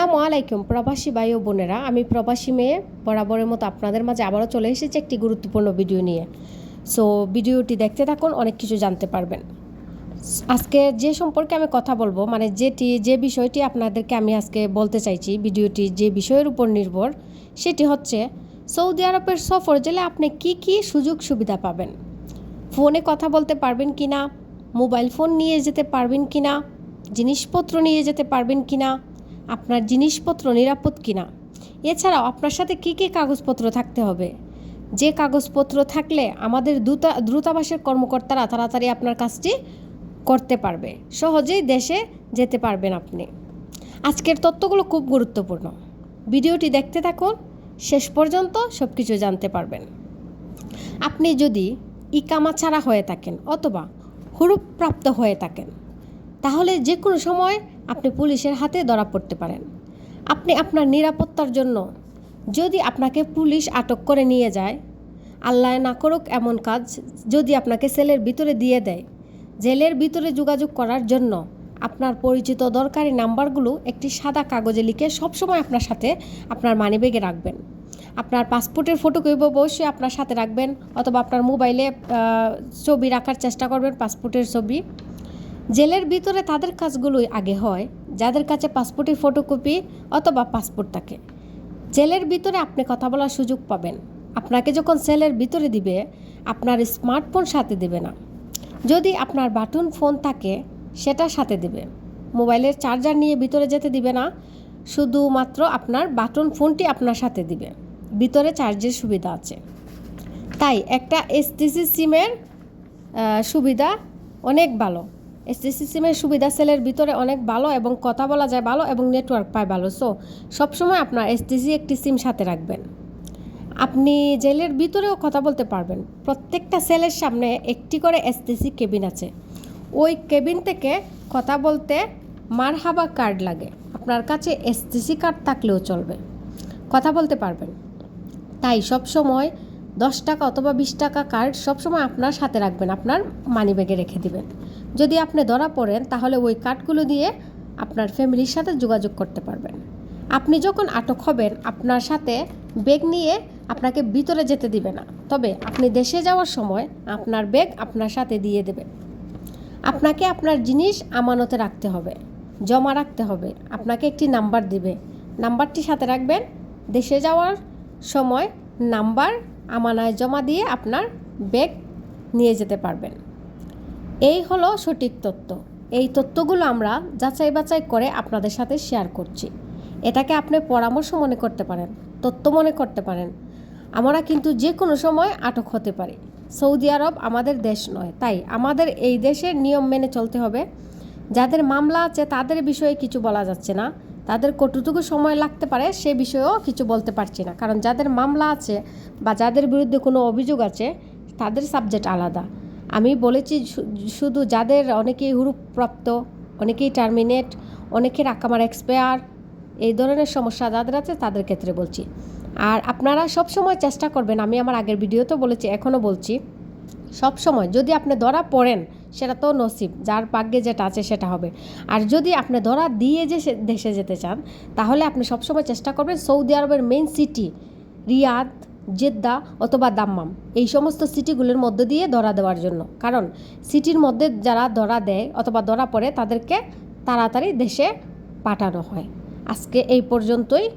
আসসালামু আলাইকুম, প্রবাসী ভাই ও বোনেরা। আমি প্রবাসী মেয়ে, বরাবরের মতো আপনাদের মাঝে আবারও চলে এসেছি একটি গুরুত্বপূর্ণ ভিডিও নিয়ে। সো ভিডিওটি দেখতে থাকুন, অনেক কিছু জানতে পারবেন। আজকে যে সম্পর্কে আমি কথা বলব মানে যেটি, যে বিষয়টি আপনাদেরকে আমি আজকে বলতে চাইছি, ভিডিওটি যে বিষয়ের উপর নির্ভর, সেটি হচ্ছে, সৌদি আরবের সফর জেলে আপনি কি কি সুযোগ সুবিধা পাবেন? ফোনে কথা বলতে পারবেন কি না মোবাইল ফোন নিয়ে যেতে পারবেন কি না জিনিসপত্র নিয়ে যেতে পারবেন কি না আপনার জিনিসপত্র নিরাপদ কি না এছাড়াও আপনার সাথে কী কী কাগজপত্র থাকতে হবে? যে কাগজপত্র থাকলে আমাদের দূতা দ্রুতাবাসের কর্মকর্তারা তাড়াতাড়ি আপনার কাজটি করতে পারবে। সহজেই দেশে যেতে পারবেন আপনি। আজকের তথ্যগুলো খুব গুরুত্বপূর্ণ। ভিডিওটি দেখতে থাকুন, শেষ পর্যন্ত সব কিছু জানতে পারবেন। আপনি যদি ইকামা ছাড়া হয়ে থাকেন অথবা হুরুপ্রাপ্ত হয়ে থাকেন, তাহলে যে কোনো সময় আপনি পুলিশের হাতে ধরা পড়তে পারেন। আপনি আপনার নিরাপত্তার জন্য যদি আপনাকে পুলিশ আটক করে নিয়ে যায়, আল্লাহ না করুক এমন কাজ যদি আপনাকে সেলের ভিতরে দিয়ে দেয়। জেলের ভিতরে যোগাযোগ করার জন্য আপনার পরিচিত দরকারি নাম্বারগুলো একটি সাদা কাগজে লিখে সবসময় আপনার সাথে আপনার মানিব্যাগে রাখবেন। আপনার পাসপোর্টের ফটো ফটোকপি অবশ্যই আপনার সাথে রাখবেন অথবা আপনার মোবাইলে ছবি রাখার চেষ্টা করবেন পাসপোর্টের ছবি। জেলের ভিতরে তাদের কাজগুলোই আগে হয়, যাদের কাছে পাসপোর্টের ফটোকপি অথবা পাসপোর্ট থাকে। জেলের ভিতরে আপনি কথা বলার সুযোগ পাবেন। আপনাকে যখন সেলের ভিতরে দিবে, আপনার স্মার্টফোন সাথে দেবে না। যদি আপনার বাটন ফোন থাকে, সেটা সাথে দেবে। মোবাইলের চার্জার নিয়ে ভিতরে যেতে দিবে না, শুধুমাত্র আপনার বাটন ফোনটি আপনার সাথে দিবে। ভিতরে চার্জের সুবিধা আছে। তাই একটা এসটিসি সিমের সুবিধা অনেক ভালো। এসটিসি সিমের সুবিধা সেলের ভিতরে অনেক ভালো এবং কথা বলা যায় ভালো এবং নেটওয়ার্ক পায় ভালো। সো সবসময় আপনার এসটিসি একটি সিম সাথে রাখবেন। আপনি জেলের ভিতরেও কথা বলতে পারবেন। প্রত্যেকটা সেলের সামনে একটি করে এসটিসি কেবিন আছে। ওই কেবিন থেকে কথা বলতে মারহাবা কার্ড লাগে। আপনার কাছে এসটিসি কার্ড থাকলেও চলবে। কথা বলতে পারবেন। তাই সব সময় দশ টাকা অথবা বিশ টাকা কার্ড সবসময় আপনার সাথে রাখবেন। আপনার মানিব্যাগে রেখে দিবেন। যদি আপনি ধরা পড়েন, তাহলে ওই কার্ডগুলো দিয়ে আপনার ফ্যামিলির সাথে যোগাযোগ করতে পারবেন। আপনি যখন আটক হবেন, আপনার সাথে ব্যাগ নিয়ে আপনাকে ভিতরে যেতে দিবে না। তবে আপনি দেশে যাওয়ার সময় আপনার ব্যাগ আপনার সাথে দিয়ে দেবে। আপনাকে আপনার জিনিস আমানতে রাখতে হবে, জমা রাখতে হবে। আপনাকে একটি নাম্বার দিবে। নাম্বারটি সাথে রাখবেন, দেশে যাওয়ার সময় নাম্বার আমানায় জমা দিয়ে আপনার ব্যাগ নিয়ে যেতে পারবেন। এই হলো সঠিক তথ্য এই তথ্যগুলো আমরা যাচাই বাছাই করে আপনাদের সাথে শেয়ার করছি। এটাকে আপনি পরামর্শ মনে করতে পারেন তথ্য মনে করতে পারেন। আমরা কিন্তু যে কোনো সময় আটক হতে পারি। সৌদি আরব আমাদের দেশ নয়, তাই আমাদের এই দেশের নিয়ম মেনে চলতে হবে। যাদের মামলা আছে তাদের বিষয়ে কিছু বলা যাচ্ছে না। তাদের কতটুকু সময় লাগতে পারে সে বিষয়েও কিছু বলতে পারছি না। কারণ যাদের মামলা আছে বা যাদের বিরুদ্ধে কোনো অভিযোগ আছে, তাদের সাবজেক্ট আলাদা। আমি বলেছি শুধু যাদের অনেকেই হুরুপ্রাপ্ত, অনেকেই টার্মিনেট, অনেকের আকামার এক্সপায়ার, এই ধরনের সমস্যা যাদের আছে তাদের ক্ষেত্রে বলছি। আর আপনারা সব সময় চেষ্টা করবেন, আমি আমার আগের ভিডিওতেও বলেছি, এখনও বলছি সব সময় যদি আপনি ধরা পড়েন, সেটা তো নসিব, যার ভাগ্যে যেটা আছে সেটা হবে। আর যদি আপনি ধরা দিয়ে যে দেশে যেতে চান, তাহলে আপনি সবসময় চেষ্টা করবেন সৌদি আরবের মেইন সিটি, রিয়াদ জেদ্দা অথবা দাম্মাম, এই সমস্ত সিটিগুলোর মধ্যে দিয়ে ধরা দেওয়ার জন্য। কারণ, সিটির মধ্যে যারা ধরা দেয় অথবা ধরা পড়ে, তাদেরকে তাড়াতাড়ি দেশে পাঠানো হয়। আজকে এই পর্যন্তই।